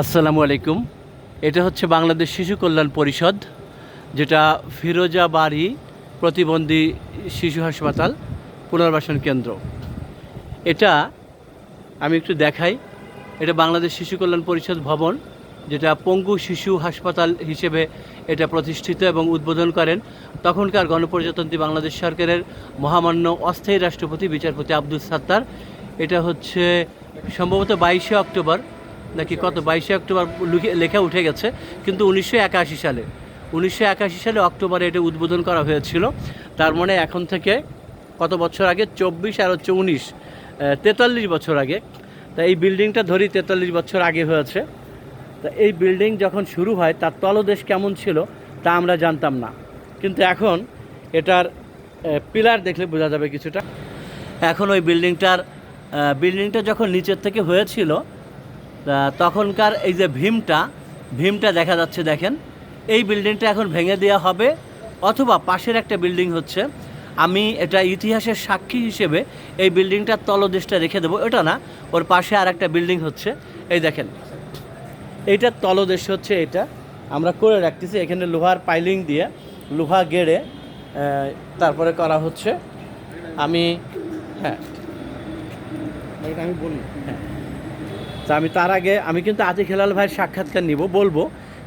আসসালামু আলাইকুম। এটা হচ্ছে বাংলাদেশ শিশু কল্যাণ পরিষদ, যেটা ফিরোজাবাড়ি প্রতিবন্ধী শিশু হাসপাতাল পুনর্বাসন কেন্দ্র। এটা আমি একটু দেখাই, এটা বাংলাদেশ শিশু কল্যাণ পরিষদ ভবন, যেটা পঙ্গু শিশু হাসপাতাল হিসেবে এটা প্রতিষ্ঠিত এবং উদ্বোধন করেন তখনকার গণপ্রজাতন্ত্রী বাংলাদেশ সরকারের মহামান্য অস্থায়ী রাষ্ট্রপতি বিচারপতি আব্দুল সাত্তার। এটা হচ্ছে সম্ভবত বাইশে অক্টোবর নাকি কত, বাইশে অক্টোবর লিখে- উঠে গেছে, কিন্তু উনিশশো একাশি সালে, উনিশশো একাশি সালে অক্টোবরে এটা উদ্বোধন করা হয়েছিল। তার মানে এখন থেকে কত বছর আগে? চব্বিশ আর হচ্ছে উনিশ তেতাল্লিশ বছর আগে। তা এই বিল্ডিংটা ধরি তেতাল্লিশ বছর আগে হয়েছে। তা এই বিল্ডিং যখন শুরু হয়, তার তলদেশ কেমন ছিল তা আমরা জানতাম না। কিন্তু এখন এটার পিলার দেখলে বোঝা যাবে কিছুটা। এখন ওই বিল্ডিংটার বিল্ডিংটা যখন নিচের থেকে হয়েছিল তখনকার এই যে ভীমটা ভীমটা দেখা যাচ্ছে দেখেন, এই বিল্ডিংটা এখন ভেঙে দেওয়া হবে, অথবা পাশের একটা বিল্ডিং হচ্ছে। আমি এটা ইতিহাসের সাক্ষী হিসেবে এই বিল্ডিংটার তলদেশটা রেখে দেবো। এটা না, ওর পাশে আর একটা বিল্ডিং হচ্ছে। এই দেখেন, এইটার তলদেশ হচ্ছে এটা। আমরা করে রাখতেছি, এখানে লোহার পাইলিং দিয়ে লোহা গেড়ে তারপরে করা হচ্ছে। আমি হ্যাঁ আমি বলি তা আমি তার আগে, আমি কিন্তু আতিক হেলাল ভাইয়ের সাক্ষাৎকার নিব, বলব।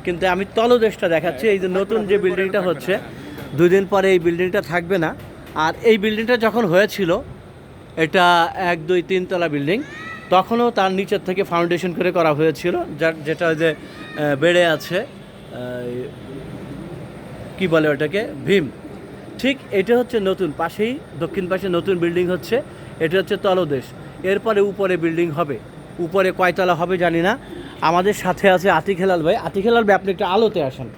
কিন্তু আমি তলদেশটা দেখাচ্ছি, এই যে নতুন যে বিল্ডিংটা হচ্ছে, দুই দিন পরে এই বিল্ডিংটা থাকবে না। আর এই বিল্ডিংটা যখন হয়েছিল, এটা এক, দুই, তিন তলা বিল্ডিং তখনও তার নিচের থেকে ফাউন্ডেশন করে করা হয়েছিল, যার যেটা যে বেড়ে আছে কি বলে ওটাকে? ভীম। ঠিক এটা হচ্ছে নতুন, পাশেই, দক্ষিণ পাশে নতুন বিল্ডিং হচ্ছে, এটা হচ্ছে তলদেশ। এরপরে উপরে বিল্ডিং হবে। উপরে কয়তলা হবে জানি না। আমাদের সাথে আছে আতিক হেলাল ভাই। আতিক হেলাল ভাই আপনি একটু আলোতে আসেন।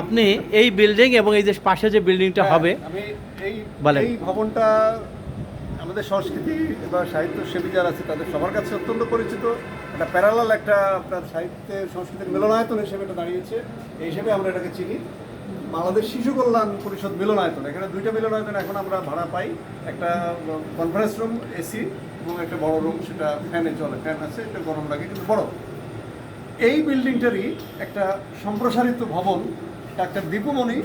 আপনি এই বিল্ডিং এবং এই যে পাশে যে বিল্ডিংটা হবে হ্যাঁ, এই বলেন। এই ভবনটা আমাদের সংস্কৃতি বা সাহিত্য সেবী যারা আছে তাদের সবার কাছে অত্যন্ত পরিচিত। একটা প্যারালাল একটা আপনার সাহিত্যের সংস্কৃতির মিলনায়তন হিসেবে এটা দাঁড়িয়েছে। এই হিসেবে আমরা এটাকে চিনি। বাংলাদেশ শিশু কল্যাণ পরিষদ মিলনায়তন। এখানে দুইটা মিলনায়তন এখন আমরা ভাড়া পাই। একটা কনফারেন্স রুম এসি এবং একটা বড় রুম সেটা ফ্যানে চলে ফ্যান আছে, এটা গরম লাগে, কিন্তু বড় এই বিল্ডিংটারই একটা সম্প্রসারিত ভবন, ডাক্তার দীপুমণি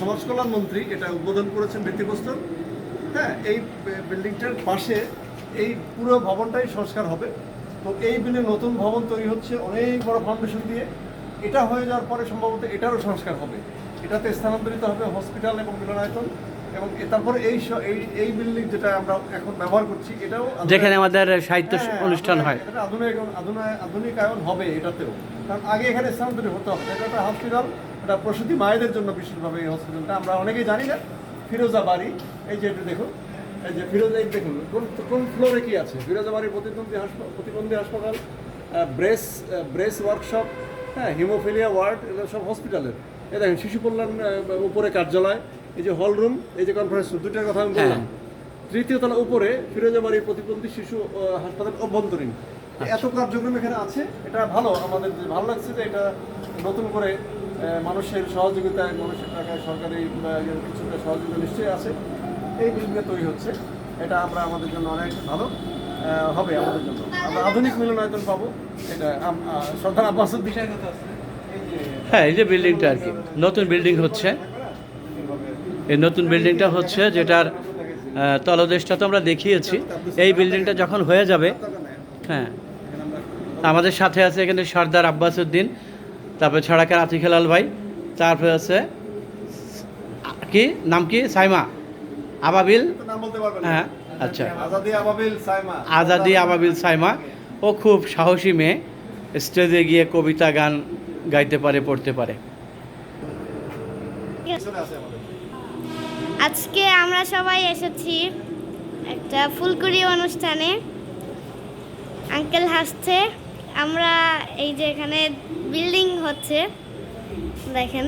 সমাজ কল্যাণ মন্ত্রী এটা উদ্বোধন করেছেন ভিত্তিপ্রস্তর। হ্যাঁ এই বিল্ডিংটার পাশে এই পুরো ভবনটাই সংস্কার হবে। তো এই বিল্ডিং নতুন ভবন তৈরি হচ্ছে অনেক বড় ফাউন্ডেশন দিয়ে। এটা হয়ে যাওয়ার পরে সম্ভবত এটারও সংস্কার হবে। এটাতে স্থানান্তরিত হবে হসপিটাল এবং মিলনায়তন। এবং এ- তারপরে এই এই এই বিল্ডিং যেটা আমরা এখন ব্যবহার করছি এটাও যেখানে আমাদের সাহিত্য হ্যাঁ, অনুষ্ঠান হয়। এটা আধুনিক আধুনিক আধুনিকায়ন হবে এটাতেও। কারণ আগে এখানে স্থানান্তরিত হতে হবে। এটা একটা হসপিটাল এটা প্রসূতি মায়েদের জন্য বিশেষভাবে এই হসপিটালটা আমরা অনেকেই জানি না ফিরোজা বাড়ি এই যে একটু দেখুন এই যে ফিরোজা দেখুন কোন কোন ফ্লোরে কি আছে? ফিরোজা বাড়ি প্রতিবন্ধী হাসপাতাল প্রতিবন্ধী হাসপাতাল ব্রেস ব্রেস ওয়ার্কশপ হ্যাঁ হিমোফিলিয়া ওয়ার্ড এগুলো সব হসপিটালের এই দেখেন শিশু কল্যাণ উপরে কার্যালয় এই যে হল রুম এই যে কনফারেন্স রুম দুইটার কথা আমি বললাম। তৃতীয় তলা উপরে ফিরোজাবাড়ি প্রতিবন্ধী শিশু হাসপাতাল অভ্যন্তরীণ। এত কার্যক্রম এখানে আছে এটা ভালো আমাদের যে ভালো লাগছে যে এটা নতুন করে মানুষের সহযোগিতায় মানুষের টাকায় সরকারি কিছুটা সহযোগিতা নিশ্চয়ই আছে। এই বিল্ডিংটা তৈরি হচ্ছে এটা আমরা আমাদের জন্য অনেক ভালো আহ, হবে আমাদের জন্য। আমরা আধুনিক মিলনায়তন পাবো এটা সর্দার আব্বাসের বিষয় কথা আছে হ্যাঁ এই যে বিল্ডিংটা আর কি নতুন বিল্ডিং হচ্ছে। এই নতুন বিল্ডিংটা হচ্ছে যেটার তলদেশটা তো আমরা দেখিয়েছি। এই বিল্ডিংটা যখন হয়ে যাবে হ্যাঁ আমাদের সাথে আছে এখানে সর্দার আব্বাস উদ্দিন তারপরে ছড়াকার আতিক হেলাল ভাই তারপরে আছে কি নাম কি? সাইমা। আবাবিল। হ্যাঁ আচ্ছা। আজাদি আবাবিল সাইমা। আজাদি আবাবিল সাইমা। ও খুব সাহসী মেয়ে। স্টেজে গিয়ে কবিতা গান গাইতে পারে পড়তে পারে। আজকে আমরা সবাই এসেছি একটা ফুলকুড়ি অনুষ্ঠানে। আঙ্কেল হাসছে। আমরা এই যে এখানে বিল্ডিং হচ্ছে দেখেন।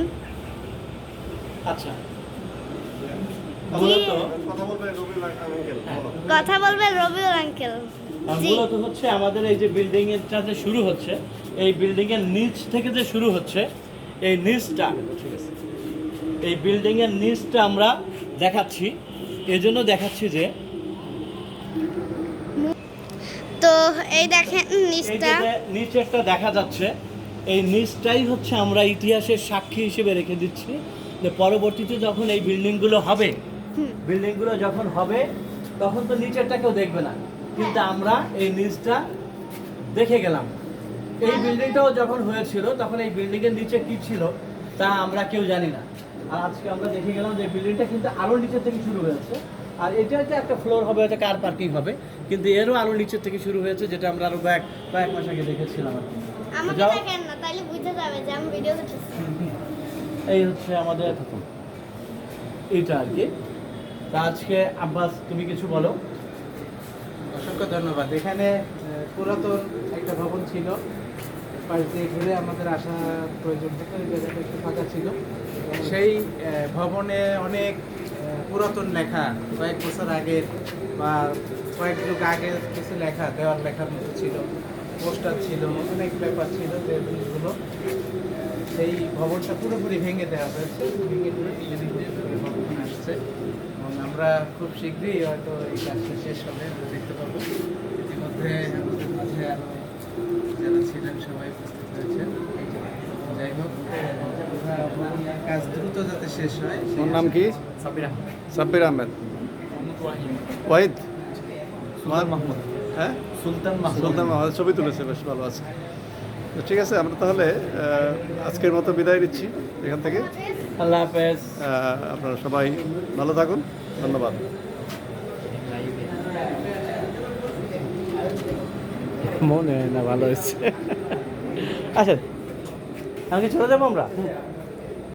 আচ্ছা। মূলত কথা বলবে রবিউল আঙ্কেল মূলত হচ্ছে আমাদের এই যে বিল্ডিং এরটা যে শুরু হচ্ছে এই বিল্ডিং এর নিচ থেকে যে শুরু হচ্ছে এই নিচটা এই বিল্ডিং এর নিচটা আমরা দেখাচ্ছি। এজন্য দেখাচ্ছি যে তো এই দেখেন নিচটা। নিচেরটা দেখা যাচ্ছে। এই নিচটাই হচ্ছে আমরা ইতিহাসের সাক্ষী হিসেবে রেখে দিচ্ছি যে পরবর্তীতে যখন এই বিল্ডিংগুলো হবে বিল্ডিংগুলো যখন হবে তখন তো নিচেরটা কেউ দেখবে না। কিন্তু আমরা এই নিচটা দেখে গেলাম। এই বিল্ডিংটাও যখন হয়েছিল তখন এই বিল্ডিংয়ের নিচে কি ছিল তা আমরা কেউ জানি না। আর আজকে আমরা দেখে গেলাম যে বিল্ডিংটা কিন্তু আরও নিচের থেকে শুরু হয়েছে। আর এটা যে একটা ফ্লোর হবে এটা কার পার্কিং হবে। কিন্তু এরও আরও নিচের থেকে শুরু হয়েছে যেটা আমরা আরও কয়েক কয়েক মাস আগে দেখেছিলাম আর কি। আমাকে দেখেন না তাহলে বুঝতে যাবে যে আমি ভিডিও করতেছি। এই হচ্ছে আমাদের এইটা আর কি। আজকে আব্বাস তুমি কিছু বলো? অসংখ্য ধন্যবাদ। এখানে পুরাতন একটা ভবন ছিল। পাশ দিয়ে ঘুরে আমাদের আসা প্রয়োজন থেকে ওই জায়গাটা একটু ফাঁকা ছিল। সেই ভবনে অনেক পুরাতন লেখা, কয়েক বছর আগের বা কয়েক যুগ আগের কিছু লেখা দেওয়ার লেখার মতো ছিল, পোস্টার ছিল, অনেক ব্যাপার ছিল যে জিনিসগুলো। সেই ভবনটা পুরোপুরি ভেঙে দেওয়া হয়েছে, ভেঙে দিয়ে ভবন আসছে। এবং আমরা খুব শীঘ্রই হয়তো এই কাজটা শেষ হবে, আমরা দেখতে পাবো। ইতিমধ্যে আমাদের মাঝে আরও যারা ছিলেন সবাই উপস্থিত হয়েছেন। যাই হোক কাজ দ্রুত যাতে শেষ হয় ওর নাম কি? সাবির আহমেদ। সাব্বির আহমেদ। ওয়াহিদ। সুলতান মাহমুদ। হ্যাঁ? সুলতান মাহমুদ। সুলতান মাহমুদ ছবি তুলেছে বেশ ভালো আছে। তো ঠিক আছে আমরা তাহলে আজকের মতো বিদায় নিচ্ছি এখান থেকে। আল্লাহ হাফেজ। আপনারা সবাই ভালো থাকুন ধন্যবাদ। মনে হয় না ভালো হয়েছে। আচ্ছা আমি চলে যাব আমরা?